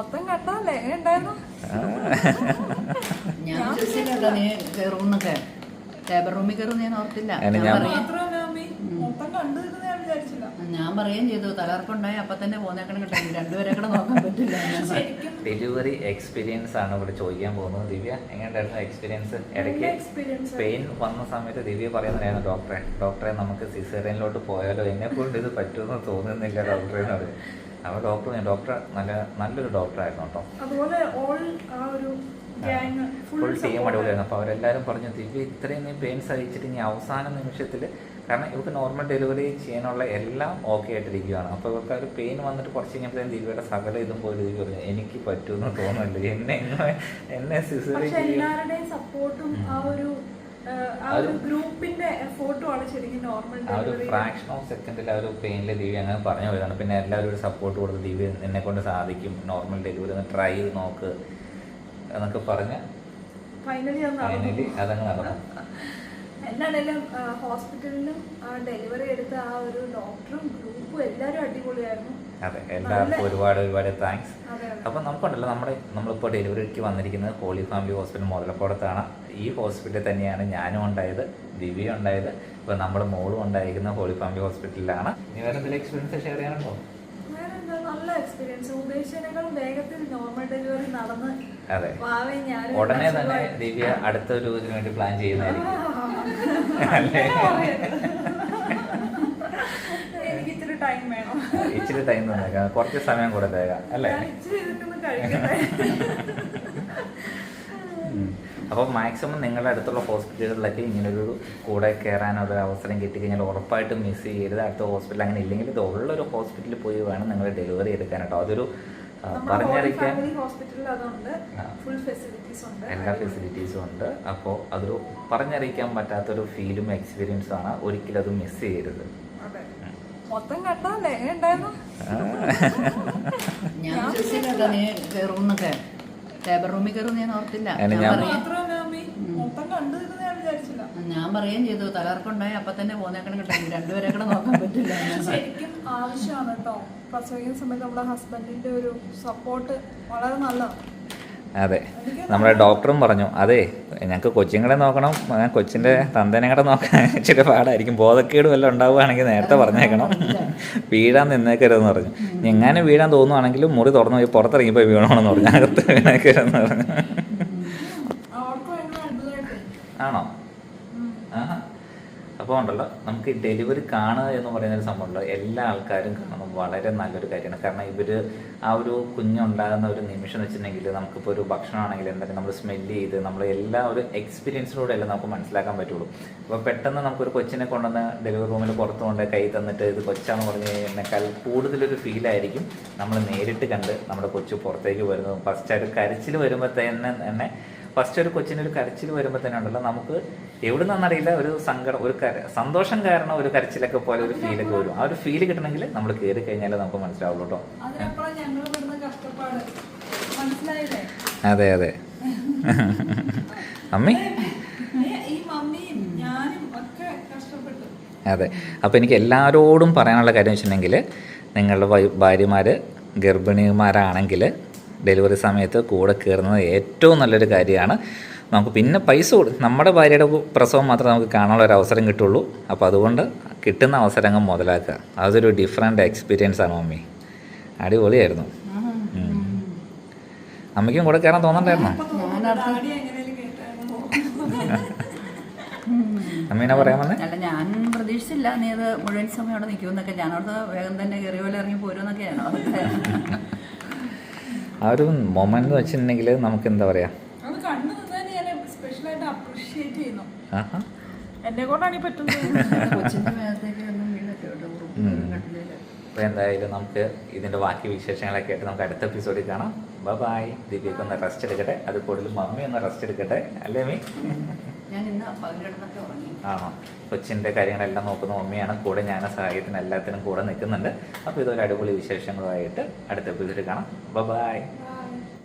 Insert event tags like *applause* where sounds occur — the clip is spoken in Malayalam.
മൊത്തം കണ്ടല്ലേ എങ്ങനെ ഉണ്ടായിരുന്നു ഞാൻ വിശ്വസിച്ചില്ല നീ കയറുന്നൊക്കെ ലേബർ റൂമിൽ കയറും ഞാൻ ഓർത്തില്ല. ഞാൻ പറയും. ഞാൻ ഞാൻ പറയുകയും ചെയ്തു തകർപ്പുണ്ടായി അപ്പൊ തന്നെ പോന്നേക്കണം കേട്ടോ. രണ്ടുപേരെ കൂടെ നോക്കാൻ പറ്റില്ല. ഡെലിവറി എക്സ്പീരിയൻസ് ആണ് ഇവിടെ ചോദിക്കാൻ പോകുന്നത്. ദിവ്യ എങ്ങനെയായിരുന്നു എക്സ്പീരിയൻസ്? ഇടയ്ക്ക് experience പെയിൻ വന്ന സമയത്ത് ദിവ്യ പറയുന്നതായിരുന്നു ഡോക്ടറെ ഡോക്ടറെ നമുക്ക് സിസേറിയനിലോട്ട് പോയാലോ? എന്നെ കൊണ്ട് ഇത് പറ്റുമെന്ന് തോന്നുന്നില്ല ഡോക്ടറെ എന്ന് പറയും. അപ്പോൾ ഡോക്ടർ ഡോക്ടർ നല്ല നല്ലൊരു ഡോക്ടറായിരുന്നു കേട്ടോ. അതുപോലെ ഓൾ ആ ഒരു ഫുൾ ടീം അടിപൊളിയായിരുന്നു. അപ്പോൾ അവരെല്ലാവരും പറഞ്ഞു ദിവ്യ ഇത്രയും നീ പെയിൻ സഹിച്ചിട്ട് ഇനി അവസാന നിമിഷത്തിൽ കാരണം ഇവർക്ക് നോർമൽ ഡെലിവറി ചെയ്യാനുള്ള എല്ലാം ഓക്കെ ആയിട്ടിരിക്കുകയാണ് അപ്പോൾ ഇവർക്ക് ഒരു പെയിൻ വന്നിട്ട് കുറച്ച് കഴിഞ്ഞപ്പോഴത്തേക്കും ദിവ്യയുടെ സകല ഇതും പോലും ദിവ്യ പറഞ്ഞു എനിക്ക് പറ്റുമെന്ന് തോന്നുന്നില്ല. എന്നെ എന്നെ സിസേറി സപ്പോർട്ടും ആ ഒരു ആ, ഒരു ഫ്രാക്ഷൻ ഓഫ് സെക്കൻഡിൽ ആ ഒരു പെയിനിലെ ദിവ്യ അങ്ങനെ പറഞ്ഞു പോയതാണ്. പിന്നെ എല്ലാവരും ഒരു സപ്പോർട്ട് കൊടുത്ത് ദിവ്യ എന്നെ കൊണ്ട് സാധിക്കും നോർമൽ ഡെലിവറി ഒന്ന് ട്രൈ ചെയ്ത് നോക്ക് എന്നൊക്കെ പറഞ്ഞ് ഫൈനലി അതങ്ങ് നടന്നു. എന്താണേലും ഹോസ്പിറ്റലിലും ഡെലിവറി എടുത്ത ആ ഒരു ഡോക്ടറും ഗ്രൂപ്പും എല്ലാവരും അടിപൊളിയായിരുന്നു. അതെ എല്ലാവർക്കും ഒരുപാട് ഒരുപാട് താങ്ക്സ് അതെ അതെ അപ്പം നമുക്കുണ്ടല്ലോ നമ്മുടെ നമ്മളിപ്പോൾ ഡെലിവറിക്ക് വന്നിരിക്കുന്നത് ഹോളി ഫാമിലി ഹോസ്പിറ്റൽ മുതലപ്പുറത്താണ് ഈ ഹോസ്പിറ്റലിൽ തന്നെയാണ് ഞാനും ഉണ്ടായത് ദിവ്യ ഉണ്ടായത്. ഇപ്പോൾ നമ്മുടെ മോളും ഉണ്ടായിരിക്കുന്ന ഹോളി ഫാമിലി ഹോസ്പിറ്റലിലാണ്. ഇനി വേറെ എന്തെങ്കിലും എക്സ്പീരിയൻസ് ഷെയർ ചെയ്യാനുണ്ടോ? നല്ല എക്സ്പീരിയൻസ് ഉദ്ദേശിച്ചതിനേക്കാളും വേഗത്തിൽ നോർമൽ ഡെലിവറി നടന്ന് അതെ. ഉടനെ തന്നെ ദിവ്യ അടുത്ത ഒരു ഇതിന് വേണ്ടി പ്ലാൻ ചെയ്യുന്നതായിരിക്കും അല്ലേ എനിക്ക് ഇത്തിരി ടൈം വേണം ഇച്ചിരി ടൈം തന്നേക്കാം കുറച്ച് സമയം കൂടെ തേക്കാം അല്ലേ? അപ്പോൾ മാക്സിമം നിങ്ങളുടെ അടുത്തുള്ള ഹോസ്പിറ്റലുകളിലൊക്കെ ഇങ്ങനൊരു കൂടെ കയറാനൊരു അവസരം കിട്ടിക്കഴിഞ്ഞാൽ ഉറപ്പായിട്ടും മിസ് ചെയ്യരുത്. അടുത്ത ഹോസ്പിറ്റൽ അങ്ങനെ ഇല്ലെങ്കിൽ ഇത് ഉള്ളൊരു ഹോസ്പിറ്റലിൽ പോയി വേണം നിങ്ങൾ ഡെലിവറി എടുക്കാൻ കേട്ടോ. അതൊരു പറഞ്ഞറിയിക്കാൻ എല്ലാ ഫെസിലിറ്റീസും ഉണ്ട്. അപ്പോൾ അതൊരു പറഞ്ഞറിയിക്കാൻ പറ്റാത്തൊരു ഫീലും എക്സ്പീരിയൻസും ആണ്. ഒരിക്കലും അത് മിസ് ചെയ്യരുത്. മൊത്തം കണ്ടല്ലേ എങ്ങനെ ഉണ്ടായിരുന്നു *laughs* ഞാൻ വിശ്വസിച്ചില്ല നീ കയറുന്നൊക്കെ ലേബർ റൂമിൽ കയറും ഞാൻ ഓർത്തില്ല. ഞാൻ പറയും. മൊത്തം കണ്ടു എന്ന് ഞാൻ വിചാരിച്ചില്ല. ഞാൻ പറയുകയും ചെയ്തു തകർക്കുണ്ടായി അപ്പൊ തന്നെ പോന്നേക്കണം കേട്ടോ. രണ്ടുപേരെ കൂടെ നോക്കാൻ പറ്റില്ല. ശരിക്കും ആവശ്യമാണ് കേട്ടോ. പ്രസവിക്കുന്ന സമയത്ത് നമ്മുടെ ഹസ്ബൻഡിന്റെ ഒരു സപ്പോർട്ട് വളരെ നല്ലതാണ്. അതെ. നമ്മുടെ ഡോക്ടറും പറഞ്ഞു അതെ ഞങ്ങൾക്ക് കൊച്ചുങ്ങളെ നോക്കണം ഞാൻ കൊച്ചിന്റെ തന്തനെ കൂടെ നോക്കാൻ ഇച്ചിരി പാടായിരിക്കും. ബോധക്കേട് വല്ലതും ഉണ്ടാവുകയാണെങ്കിൽ നേരത്തെ പറഞ്ഞേക്കണം. വീഴാൻ നിന്നേക്കരുതെന്ന് പറഞ്ഞു. എങ്ങനെ വീഴാൻ തോന്നുവാണെങ്കിലും മുറി തുറന്നു പോയി പുറത്തിറങ്ങിപ്പോയി വീണോണെന്ന് പറഞ്ഞു. അകത്ത് വീണേക്കരുതെന്ന് പറഞ്ഞു. ആണോ? ആഹാ. അപ്പോൾ ഉണ്ടല്ലോ നമുക്ക് ഡെലിവറി കാണുക എന്ന് പറയുന്ന ഒരു സംഭവം സംഭവമുണ്ടല്ലോ എല്ലാ ആൾക്കാരും കാണുന്നത് വളരെ നല്ലൊരു കാര്യമാണ്. കാരണം ഇവർ ആ ഒരു കുഞ്ഞുണ്ടാകുന്ന ഒരു നിമിഷം എന്ന് വെച്ചിട്ടുണ്ടെങ്കിൽ നമുക്കിപ്പോൾ ഒരു ഭക്ഷണമാണെങ്കിൽ എന്തായാലും നമ്മൾ സ്മെല്ല് ചെയ്ത് നമ്മൾ എല്ലാ ഒരു എക്സ്പീരിയൻസിലൂടെ എല്ലാം നമുക്ക് മനസ്സിലാക്കാൻ പറ്റുള്ളൂ. അപ്പോൾ പെട്ടെന്ന് നമുക്കൊരു കൊച്ചിനെ കൊണ്ടുവന്ന് ഡെലിവറി റൂമിൽ പുറത്ത് കൊണ്ട് കൈ തന്നിട്ട് ഇത് കൊച്ചാന്ന് പറഞ്ഞു കഴിഞ്ഞാൽ കൂടുതലൊരു ഫീലായിരിക്കും നമ്മൾ നേരിട്ട് കണ്ട് നമ്മുടെ കൊച്ചു പുറത്തേക്ക് വരുന്നതും. ഫസ്റ്റ് ഒരു കരച്ചിൽ വരുമ്പോൾ തന്നെ തന്നെ ഫസ്റ്റ് ഒരു കൊച്ചിനൊരു കരച്ചിൽ വരുമ്പോൾ തന്നെ ഉണ്ടല്ലോ നമുക്ക് എവിടെ നിന്നറിയില്ല ഒരു സങ്കടം ഒരു സന്തോഷം കാരണം ഒരു കരച്ചിലൊക്കെ പോലെ ഒരു ഫീലൊക്കെ വരും. ആ ഒരു ഫീൽ കിട്ടണമെങ്കിൽ നമ്മൾ കയറി കഴിഞ്ഞാൽ നമുക്ക് മനസ്സിലാവുള്ളൂ കേട്ടോ അതെ അതെ. അമ്മി? അതെ. അപ്പോൾ എനിക്ക് എല്ലാവരോടും പറയാനുള്ള കാര്യം വെച്ചിട്ടുണ്ടെങ്കിൽ നിങ്ങളുടെ ഭാര്യമാർ ഗർഭിണിമാരാണെങ്കിൽ ഡെലിവറി സമയത്ത് കൂടെ കയറുന്നത് ഏറ്റവും നല്ലൊരു കാര്യമാണ്. നമുക്ക് പിന്നെ പൈസ കൊടു നമ്മുടെ ഭാര്യയുടെ പ്രസവം മാത്രമേ നമുക്ക് കാണാനുള്ള ഒരു അവസരം കിട്ടുള്ളൂ. അപ്പോൾ അതുകൊണ്ട് കിട്ടുന്ന അവസരങ്ങൾ മുതലാക്കുക. അതൊരു ഡിഫറെന്റ് എക്സ്പീരിയൻസ് ആണ് മമ്മി. അടിപൊളിയായിരുന്നു. അമ്മയ്ക്കും കൂടെ കയറാൻ തോന്നണ്ടായിരുന്നു? അമ്മീനെ പറയാൻ വന്നേ? അല്ല ഞാൻ പ്രതീക്ഷിച്ചില്ല. നീ അത് മുഴുവൻ സമയം അവിടെ നിൽക്കുമെന്നൊക്കെ ഞാനവിടെ വേഗം തന്നെ കയറിയ പോലെ ഇറങ്ങി പോരുമെന്നൊക്കെയാണോ അതൊക്കെ ആ ഒരു മൊമെന്റ് എന്ന് വെച്ചിട്ടുണ്ടെങ്കിൽ നമുക്ക് എന്താ പറയുക അപ്പോൾ എന്തായാലും നമുക്ക് ഇതിന്റെ ബാക്കി വിശേഷങ്ങളൊക്കെ ആയിട്ട് നമുക്ക് അടുത്ത എപ്പിസോഡിൽ കാണാം. ബൈ ബൈ ദിവ്യക്ക് ഒന്ന് റെസ്റ്റ് എടുക്കട്ടെ. അത് കൂടുതൽ മമ്മി ഒന്ന് റെസ്റ്റ് എടുക്കട്ടെ. അല്ലേ മീ ആണോ? കൊച്ചിന്റെ കാര്യങ്ങളെല്ലാം നോക്കുന്ന മമ്മിയാണ് കൂടെ ഞാൻ സഹായത്തിന് എല്ലാത്തിനും കൂടെ നിൽക്കുന്നുണ്ട്. അപ്പോൾ ഇതൊരു അടിപൊളി വിശേഷങ്ങളുമായിട്ട് അടുത്ത എപ്പിസോഡിൽ കാണാം. ബൈ.